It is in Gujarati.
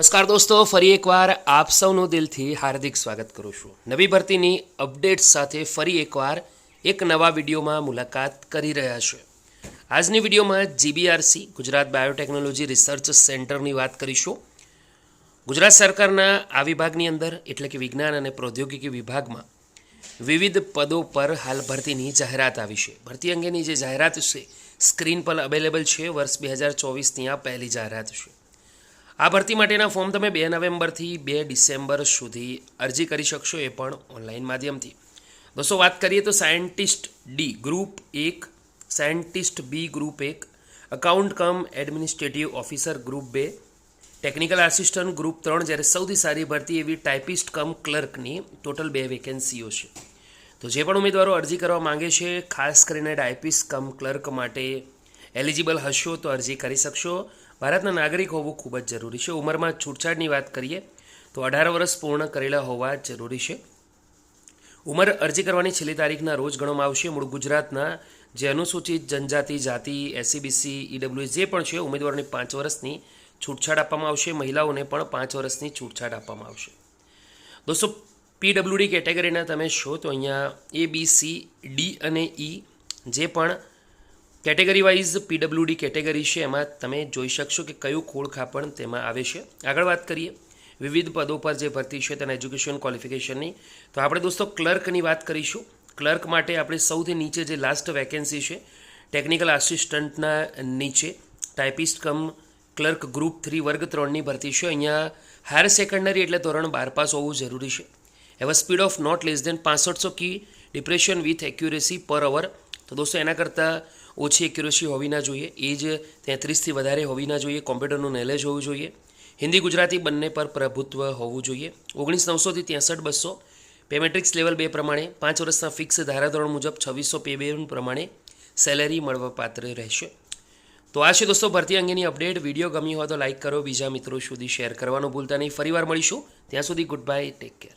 નમસ્કાર દોસ્તો, ફરી એકવાર આપ સૌનું દિલથી હાર્દિક સ્વાગત કરું છું. નવી ભરતીની અપડેટ્સ સાથે ફરી એકવાર એક નવા વિડીયોમાં મુલાકાત કરી રહ્યા છે. આજની વિડીયોમાં જીબીઆરસી, ગુજરાત બાયોટેકનોલોજી રિસર્ચ સેન્ટરની વાત કરીશું. ગુજરાત સરકારના આ વિભાગની અંદર, એટલે કે વિજ્ઞાન અને પ્રૌદ્યોગિકી વિભાગમાં, વિવિધ પદો પર હાલ ભરતીની જાહેરાત આવી છે. ભરતી અંગેની જે જાહેરાત છે, સ્ક્રીન પર અવેલેબલ છે. વર્ષ બે હજાર ચોવીસની આ પહેલી જાહેરાત છે. આ ભરતી માટેના ફોર્મ તમે બે નવેમ્બરથી બે ડિસેમ્બર સુધી અરજી કરી શકશો એ પણ ઓનલાઈન માધ્યમથી. દોસ્તો, વાત કરીએ તો સાયન્ટિસ્ટ ડી ગ્રુપ એક, સાયન્ટિસ્ટ બી ગ્રુપ એક account cum administrative officer group બે, ટેકનિકલ આસિસ્ટન્ટ ગ્રુપ ત્રણ, જ્યારે સૌથી સારી ભરતી એવી ટાઈપિસ્ટ કમ ક્લર્કની ટોટલ બે વેકેન્સીઓ છે. તો જે પણ ઉમેદવારો અરજી કરવા માંગે છે, ખાસ કરીને ટાઈપિસ્ટ કમ ક્લર્ક માટે એલિજિબલ હશો તો અરજી કરી શકશો. ભારતના નાગરિક હોવું ખૂબ જ જરૂરી છે. ઉંમરમાં છૂટછાટની વાત કરીએ તો અઢાર વર્ષ પૂર્ણ કરેલા હોવા જરૂરી છે. ઉંમર અરજી કરવાની છેલ્લી તારીખના રોજ ગણવામાં આવશે. મૂળ ગુજરાતના જે અનુસૂચિત જનજાતિ, જાતિ એસસીબીસી ઈડબ્લ્યુ જે પણ છે, ઉમેદવારોને પાંચ વર્ષની છૂટછાટ આપવામાં આવશે. મહિલાઓને પણ પાંચ વર્ષની છૂટછાટ આપવામાં આવશે. દોસ્તો પીડબ્લ્યુડી કેટેગરીના તમે છો તો અહીંયા એ બી સી ડી અને ઈ જે પણ કેટેગરી વાઇઝ પીડબ્લ્યુડી કેટેગરી છે, એમાં તમે જોઈ શકશો કે કયું ખોળખા પણ તેમાં આવે છે. આગળ વાત કરીએ, વિવિધ પદો પર જે ભરતી છે તેના એજ્યુકેશન ક્વોલિફિકેશનની. તો આપણે દોસ્તો ક્લર્કની વાત કરીશું. ક્લર્ક માટે આપણે સૌથી નીચે જે લાસ્ટ વેકેન્સી છે, ટેકનિકલ આસિસ્ટન્ટના નીચે typist cum clerk group three વર્ગ ત્રણની ભરતી છે. અહીંયા હાયર સેકન્ડરી એટલે ધોરણ બાર પાસ હોવું જરૂરી છે. એવા speed of not less than પાસઠસો key depression with accuracy per hour. તો દોસ્તો એના કરતાં ઓછી એક્યુરેસી હોવી ના જોઈએ. એજ તેત્રીસથી વધારે હોવી ના જોઈએ. કોમ્પ્યુટરનું નોલેજ હોવું જોઈએ. હિન્દી ગુજરાતી બંને પર પ્રભુત્વ હોવું જોઈએ. ઓગણીસ નવસોથી ત્રેસઠ બસો. પેમેટ્રિક્સ લેવલ બે પ્રમાણે પાંચ વર્ષના ફિક્સ ધારાધોરણ મુજબ છવ્વીસો પે બે પ્રમાણે સેલેરી મળવાપાત્ર રહેશે. તો આ છે દોસ્તો ભરતી અંગેની અપડેટ વીડિયો ગમી હોય તો લાઇક કરો. બીજા મિત્રો સુધી શેર કરવાનું ભૂલતા નહીં. ફરીવાર મળીશું. ત્યાં સુધી ગુડ બાય ટેક કેર